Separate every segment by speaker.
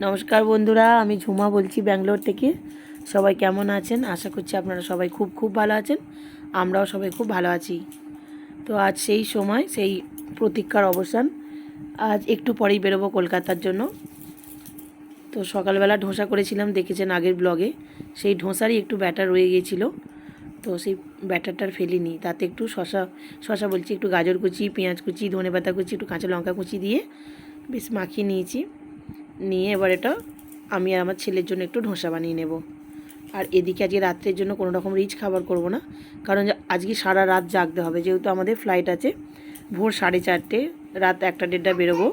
Speaker 1: নমস্কার বন্ধুরা, আমি ঝুমা বলছি ব্যাঙ্গালোর থেকে। সবাই কেমন আছেন? আশা করছি আপনারা সবাই খুব খুব ভালো আছেন। আমরাও সবাই খুব ভালো আছি। তো আজ সেই সময়, সেই প্রতীক্ষার অবসান। আজ একটু পরেই বেরোবো কলকাতার জন্য। তো সকালবেলা ঢোসা করেছিলাম, দেখেছেন আগের ব্লগে। সেই ঢোসারই একটু ব্যাটার রয়ে গিয়েছিল। তো সেই ব্যাটারটার ফেলিনি। তাতে একটু শশা শশা বলছি, একটু গাজর কুচি, পেঁয়াজ কুচি ধনে পাতা কুচি, একটু কাঁচা লঙ্কা কুচি দিয়ে বেশ মাখিয়ে নিয়েছি। নিয়ে এবার এটা আমি আর আমার ছেলের জন্য একটু ঢোসা বানিয়ে নেব। আর এদিকে আজকে রাত্রের জন্য কোনো রকম রিচ খাবার করব না। কারণ আজকে সারা রাত জাগতে হবে। যেহেতু আমাদের ফ্লাইট আছে, ভোর সাড়ে চারটে, রাত একটা দেড়টা বেরোবো।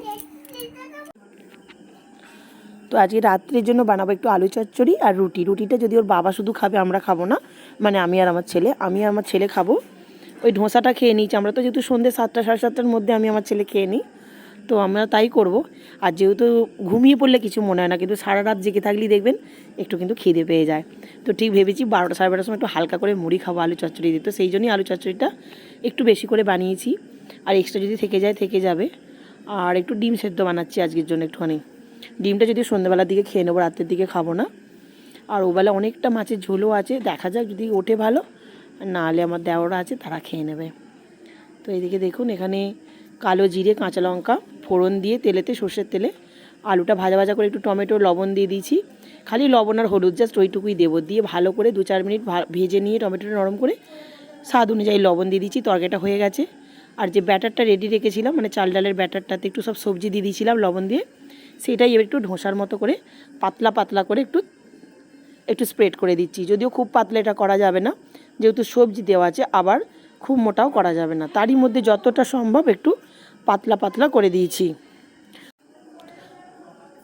Speaker 1: তো আজকে রাত্রের জন্য বানাবো একটু আলু চচ্চড়ি আর রুটি। রুটিটা যদি ওর বাবা শুধু খাবে, আমরা খাব না। মানে আমি আর আমার ছেলে, আমি আর আমার ছেলে খাব। ওই ধোসাটা খেয়ে নিয়েছি। আমরা তো যেহেতু সন্ধ্যে সাতটা, সাড়ে সাতটার মধ্যে আমি আমার ছেলে খেয়ে নিই। তো আমরা তাই করব। আর যেহেতু ঘুমিয়ে পড়লে কিছু মনে হয় না, কিন্তু সারা রাত জেগে থাকলেই দেখবেন একটু কিন্তু খিদে পেয়ে যায়। তো ঠিক ভেবেছি বারোটা সাড়ে বারোটার সময় একটু হালকা করে মুড়ি খাব, আলু চচ্চড়ি দিতে সেই জন্যই আলু চচ্চড়িটা একটু বেশি করে বানিয়েছি। আর এক্সট্রা যদি থেকে যায়, থেকে যাবে। আর একটু ডিম সেদ্ধ বানাচ্ছি আজকের জন্য একটুখানি। ডিমটা যদি সন্ধ্যেবেলার দিকে খেয়ে নেব, রাতের দিকে খাব না। আর ওবেলা অনেকটা মাছের ঝোলও আছে, দেখা যাক যদি ওঠে ভালো। নাহলে আমার দেওয়ারা আছে, তারা খেয়ে নেবে। তো এদিকে দেখুন, এখানে কালো জিরে, কাঁচা লঙ্কা, ফোড়ন দিয়ে তেলেতে সর্ষের তেলে। আলুটা ভাজা ভাজা করে একটু টমেটো, লবণ দিয়ে দিয়েছি। খালি লবণ আর হলুদ জাস্ট ওইটুকুই দেবো। দিয়ে ভালো করে দু চার মিনিট ভেজে নিয়ে টমেটোটা নরম করে স্বাদ অনুযায়ী লবণ দিয়ে দিয়েছি। তরকারিটা হয়ে গেছে। আর যে ব্যাটারটা রেডি রেখেছিলাম মানে চাল ডালের ব্যাটারটাতে একটু সব সবজি দিয়ে দিয়েছিলাম লবণ দিয়ে, সেটাই এবার একটু ঢোসার মতো করে পাতলা পাতলা করে একটু একটু স্প্রেড করে দিচ্ছি। যদিও খুব পাতলা এটা করা যাবে না, যেহেতু সবজি দেওয়া আছে, আবার খুব মোটাও করা যাবে না। তারই মধ্যে যতটা সম্ভব একটু পাতলা পাতলা করে দিয়েছি।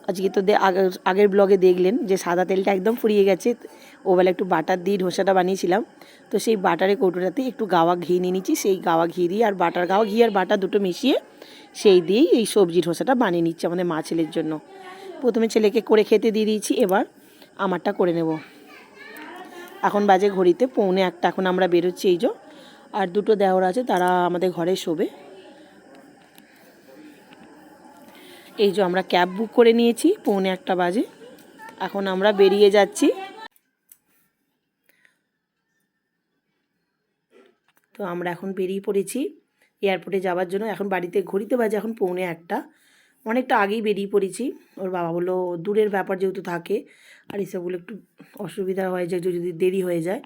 Speaker 1: আজকে তো আগের আগের ব্লগে দেখলেন যে সাদা তেলটা একদম ফুরিয়ে গেছে। ওবেলা একটু বাটার দিয়ে ঢোসাটা বানিয়েছিলাম। তো সেই বাটারে কৌটোটাতে একটু গাওয়া ঘি নিয়ে নিচ্ছি সেই গাওয়া ঘি দিয়ে আর বাটার, গাওয়া ঘি আর বাটার দুটো মিশিয়ে সেই দিয়েই এই সবজি ঢোসাটা বানিয়ে নিচ্ছি আমাদের মা ছেলের জন্য। প্রথমে ছেলেকে করে খেতে দিয়ে দিয়েছি, এবার আমারটা করে নেব। এখন বাজে ঘড়িতে পৌনে একটা এখন আমরা বেরোচ্ছি এই যে। আর দুটো দেওর আছে, তারা আমাদের ঘরে শোবে। এই যে আমরা ক্যাব বুক করে নিয়েছি, পৌনে একটা বাজে। এখন আমরা বেরিয়ে যাচ্ছি। তো আমরা এখন বেরিয়ে পড়েছি এয়ারপোর্টে যাওয়ার জন্য। এখন বাড়িতে ঘড়িতে বাজে এখন পৌনে একটা। অনেকটা আগেই বেরিয়ে পড়েছি। ওর বাবা বলল, দূরের ব্যাপার যেহেতু থাকে, আর এসবগুলো একটু অসুবিধা হয়, যে যদি দেরি হয়ে যায়।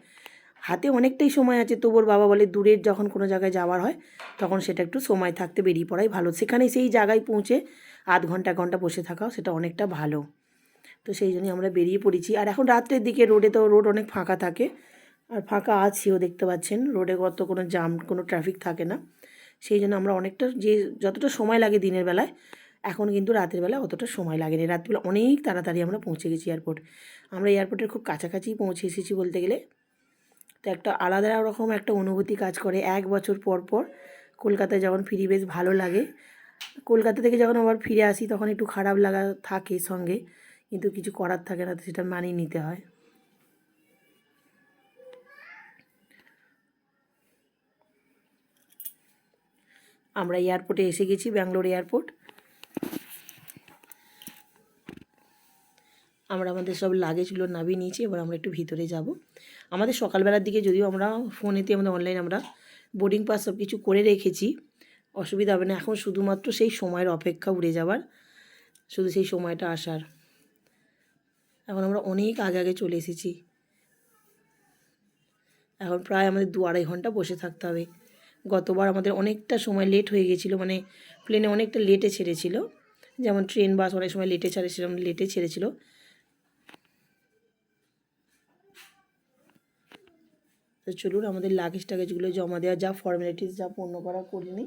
Speaker 1: হাতে অনেকটাই সময় আছে, তবু ওর বাবা বলে দূরের যখন কোনো জায়গায় যাওয়ার হয়, তখন সেটা একটু সময় থাকতে বেরিয়ে পড়াই ভালো। সেখানে সেই জায়গায় পৌঁছে আধ ঘণ্টা ঘণ্টা বসে থাকাও সেটা অনেকটা ভালো। তো সেই জন্যই আমরা বেরিয়ে পড়েছি। আর এখন রাত্রের দিকে রোডে তো রোড অনেক ফাঁকা থাকে। আর ফাঁকা আছেও দেখতে পাচ্ছেন। রোডে কত কোনো জাম, কোনো ট্রাফিক থাকে না। সেই জন্য আমরা অনেকটা যে যতটা সময় লাগে দিনের বেলায়, এখন কিন্তু রাতের বেলা অতটা সময় লাগেনি। রাত্রিবেলা অনেক তাড়াতাড়ি আমরা পৌঁছে গেছি এয়ারপোর্ট। আমরা এয়ারপোর্টের খুব কাছাকাছি পৌঁছে এসেছি বলতে গেলে। তো একটা আলাদা রকম একটা অনুভূতি কাজ করে। এক বছর পর পর কলকাতায় যখন ফিরি বেশ ভালো লাগে। কলকাতা থেকে যখন আবার ফিরে আসি, তখন একটু খারাপ লাগা থাকে সঙ্গে, কিন্তু কিছু করার থাকে না, তো সেটা মানিয়ে নিতে হয়। আমরা এয়ারপোর্টে এসে গেছি, ব্যাঙ্গালোর এয়ারপোর্ট। আমরা আমাদের সব লাগেজগুলো নামিয়ে নিয়েছি, এবার আমরা একটু ভিতরে যাব। আমাদের সকালবেলার দিকে যদিও আমরা ফোনেতে আমাদের অনলাইন আমরা বোর্ডিং পাস সব কিছু করে রেখেছি অসুবিধা হবে না। এখন শুধুমাত্র সেই সময়ের অপেক্ষা উড়ে যাওয়ার, শুধু সেই সময়টা আসার। এখন আমরা অনেক আগে আগে চলে এসেছি। এখন প্রায় আমাদের দু আড়াই ঘণ্টা বসে থাকতে হবে। গতবার আমাদের অনেকটা সময় লেট হয়ে গেছিল মানে প্লেনে অনেকটা লেটে ছেড়েছিল। যেমন ট্রেন বাস অনেক সময় লেটে ছাড়ে ছাড়েছিলাম লেটে ছেড়েছিল। তো চলুন আমাদের লাগেজ টাগেজগুলো জমা দেওয়া যা ফর্মালিটিস যা পূর্ণ করা করে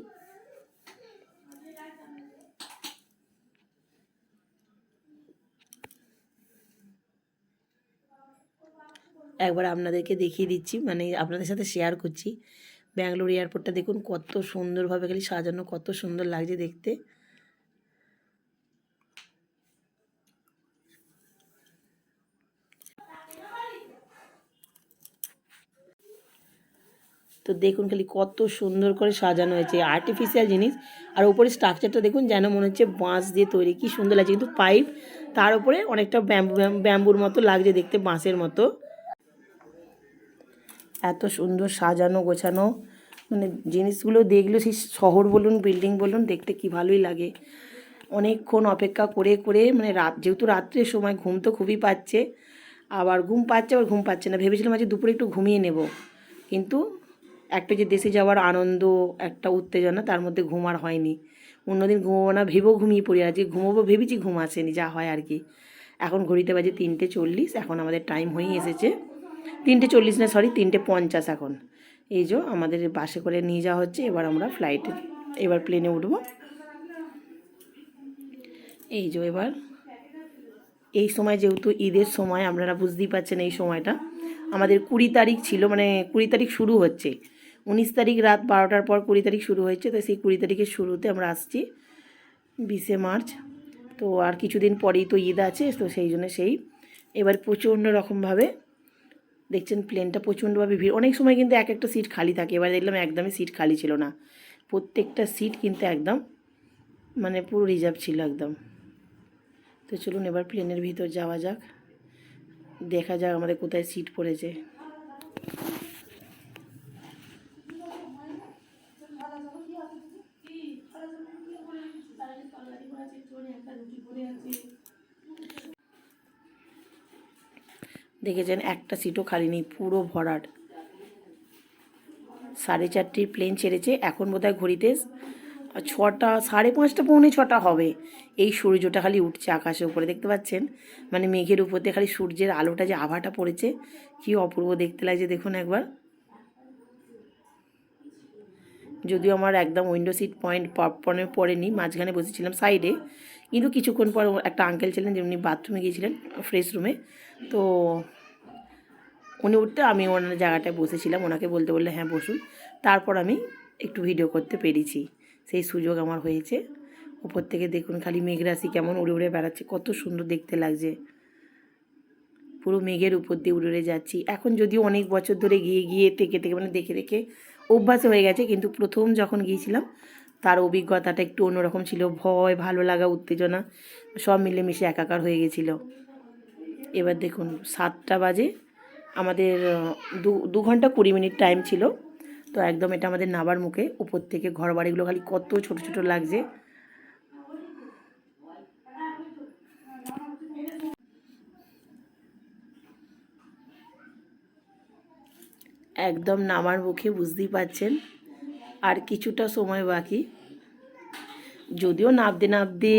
Speaker 1: একবার আপনাদেরকে দেখিয়ে দিচ্ছি মানে আপনাদের সাথে শেয়ার করছি। ব্যাঙ্গালোর এয়ারপোর্টটা দেখুন কত সুন্দরভাবে খালি সাজানো, কত সুন্দর লাগছে দেখতে। তো দেখুন খালি কত সুন্দর করে সাজানো হয়েছে আর্টিফিশিয়াল জিনিস। আর উপরে স্ট্রাকচারটা দেখুন যেন মনে হচ্ছে বাঁশ দিয়ে তৈরি, কি সুন্দর লাগছে। কিন্তু পাইপ তার উপরে অনেকটা ব্যাম্বু, ব্যাম্বুর মতো লাগছে দেখতে, বাঁশের মতো। এত সুন্দর সাজানো, গোছানো। মানে জিনিসগুলো দেখলে সেই শহর বলুন বিল্ডিং বলুন, দেখতে কি ভালোই লাগে। অনেকক্ষণ অপেক্ষা করে করে মানে রাত, যেহেতু রাত্রের সময়, ঘুম তো খুবই পাচ্ছে। আবার ঘুম পাচ্ছে, আবার ঘুম পাচ্ছে না। ভেবেছিলাম আজকে দুপুরে একটু ঘুমিয়ে নেব। কিন্তু একটা যে দেশে যাওয়ার আনন্দ, একটা উত্তেজনা, তার মধ্যে ঘুম আর হয়নি। অন্যদিন ঘুমোবো না, ভেবেও ঘুমিয়ে পড়ি আজকে ঘুমোবো, ভেবেছি ঘুম আসেনি, যা হয় আর কি। এখন ঘড়িতে বাজে তিনটে চল্লিশ, এখন আমাদের টাইম হয়েই এসেছে। তিনটে চল্লিশ না সরি তিনটে পঞ্চাশ এখন। এই যে আমাদের বাসে করে নিয়ে যাওয়া হচ্ছে, এবার আমরা ফ্লাইটে এবার প্লেনে উঠব। এই যে এবার, এই সময় যেহেতু ঈদের সময়, আপনারা বুঝতেই পারছেন এই সময়টা। আমাদের কুড়ি তারিখ ছিল মানে কুড়ি তারিখ শুরু হচ্ছে। উনিশ তারিখ রাত বারোটার পর কুড়ি তারিখ শুরু হয়েছে, তো সেই কুড়ি তারিখের শুরুতে আমরা আসছি বিশে মার্চ। তো আর কিছুদিন পরেই তো ঈদ আছে, তো সেই জন্য সেই। এবার প্রচণ্ড রকমভাবে দেখছেন প্লেনটা প্রচণ্ডভাবে ভিড়। অনেক সময় কিন্তু এক একটা সিট খালি থাকে। এবার দেখলাম একদমই সিট খালি ছিল না। প্রত্যেকটা সিট কিন্তু একদম মানে পুরো রিজার্ভ ছিল একদম। তো চলুন এবার প্লেনের ভিতর যাওয়া যাক। দেখা যাক আমাদের কোথায় সিট পড়েছে। দেখেছেন, একটা সিটও খালি নেই, পুরো ভরাট। সাড়ে চারটির প্লেন ছেড়েছে, এখন বোধহয় ঘড়িতে ছটা, সাড়ে পাঁচটা পৌনে ছটা হবে। এই সূর্যটা খালি উঠছে আকাশের উপরে, দেখতে পাচ্ছেন? মানে মেঘের উপর দিয়ে খালি সূর্যের আলোটা যে আভাটা পড়েছে, কি অপূর্ব দেখতে লাগছে, দেখুন একবার। যদিও আমার একদম উইন্ডো সিট পয়েন্ট পপকর্নে পড়েনি, মাঝখানে বসেছিলাম সাইডে কিন্তু কিছুক্ষণ পর একটা আঙ্কেল ছিলেন যেমনি বাথরুমে গিয়েছিলেন ফ্রেশ রুমে তো উনি উঠতে আমি ওনার জায়গাটায় বসেছিলাম, ওনাকে বলতে বললে হ্যাঁ বসুন। তারপর আমি একটু ভিডিও করতে পেরেছি। সেই সুযোগ আমার হয়েছে। উপর থেকে দেখুন খালি মেঘরাশি কেমন উড়ে উড়ে বেড়াচ্ছে, কত সুন্দর দেখতে লাগছে। পুরো মেঘের উপর দিয়ে উড়ে উড়ে যাচ্ছি। এখন যদিও অনেক বছর ধরে গিয়ে গিয়ে থেকে থেকে মানে দেখে দেখে অভ্যাস হয়ে গেছে, কিন্তু প্রথম যখন গিয়েছিলাম, তার অভিজ্ঞতাটা একটু অন্যরকম ছিল। ভয়, ভালো লাগা, উত্তেজনা সব মিলেমিশে একাকার হয়ে গেছিল। এবার দেখুন সাতটা বাজে। আমাদের দু দু ঘণ্টা কুড়ি মিনিট টাইম ছিল। তো একদম এটা আমাদের নাবার মুখে, উপর থেকে ঘর বাড়িগুলো খালি কত ছোট ছোট লাগছে। একদম নামার মুখে বুঝতেই পাচ্ছেন, আর কিছুটা সময় বাকি। যদিও নাবতে নাবতে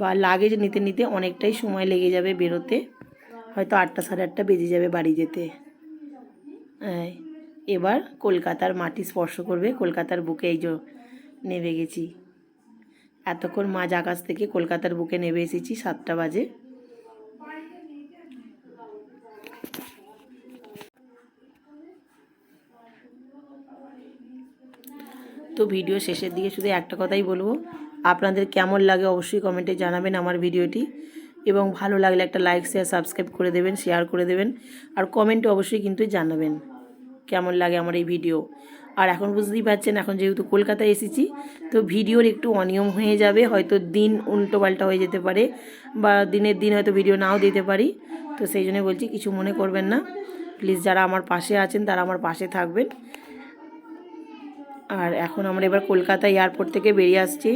Speaker 1: বা লাগেজ নিতে নিতে অনেকটাই সময় লেগে যাবে বেরোতে। হয়তো আটটা সাড়ে আটটা বেজে যাবে বাড়ি যেতে। হ্যাঁ এবার কলকাতার মাটি স্পর্শ করবে। কলকাতার বুকে এই যে নেমে গেছি। এতক্ষণ মাঝ আকাশ থেকে কলকাতার বুকে নেমে এসেছি সাতটা বাজে। তো ভিডিও শেষের দিকে শুধু একটা কথাই বলব। আপনাদের কেমন লাগে অবশ্যই কমেন্টে জানাবেন আমার ভিডিওটি। এবং ভালো লাগলে একটা লাইক শেয়ার সাবস্ক্রাইব করে দেবেন শেয়ার করে দেবেন, আর কমেন্টে অবশ্যই কিন্তু জানাবেন কেমন লাগে আমার এই ভিডিও আর এখন বুঝতেই পারছেন, এখন যেহেতু কলকাতায় এসেছি, তো ভিডিওর একটু অনিয়ম হয়ে যাবে, হয়তো দিন উল্টো পাল্টা হয়ে যেতে পারে, বা দিনের দিন হয়তো ভিডিও নাও দিতে পারি, তো সেই জন্য বলছি কিছু মনে করবেন না। প্লিজ যারা আমার পাশে আছেন, তারা আমার পাশে থাকবেন। আর এখন আমরা এবার কলকাতা এয়ারপোর্ট থেকে বেরিয়ে আসছি।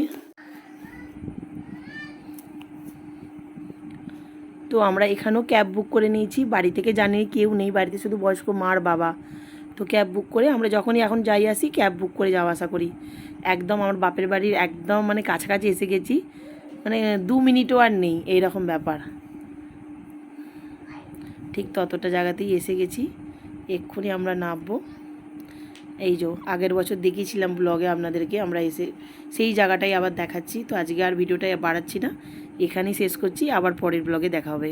Speaker 1: তো আমরা এখানেও ক্যাব বুক করে নিয়েছি। বাড়ি থেকে জানি কেউ নেই। বাড়িতে শুধু বয়স্ক মার বাবা। তো ক্যাব বুক করে আমরা যখনই এখন যাই আসি, ক্যাব বুক করে যাওয়া আসা করি। একদম আমার বাপের বাড়ির একদম মানে কাছাকাছি এসে গেছি। মানে দু মিনিটও আর নেই এই রকম ব্যাপার। ঠিক ততটা জায়গাতেই এসে গেছি। এক্ষুনি আমরা নামবো। এই যে, আগের বছর দেখিয়েছিলাম ব্লগে আপনাদেরকে। আমরা এসে সেই জায়গাটাই আবার দেখাচ্ছি। তো আজকে আর ভিডিওটা বাড়াচ্ছি না। এখানেই শেষ করছি আবার পরের ব্লগে দেখা হবে।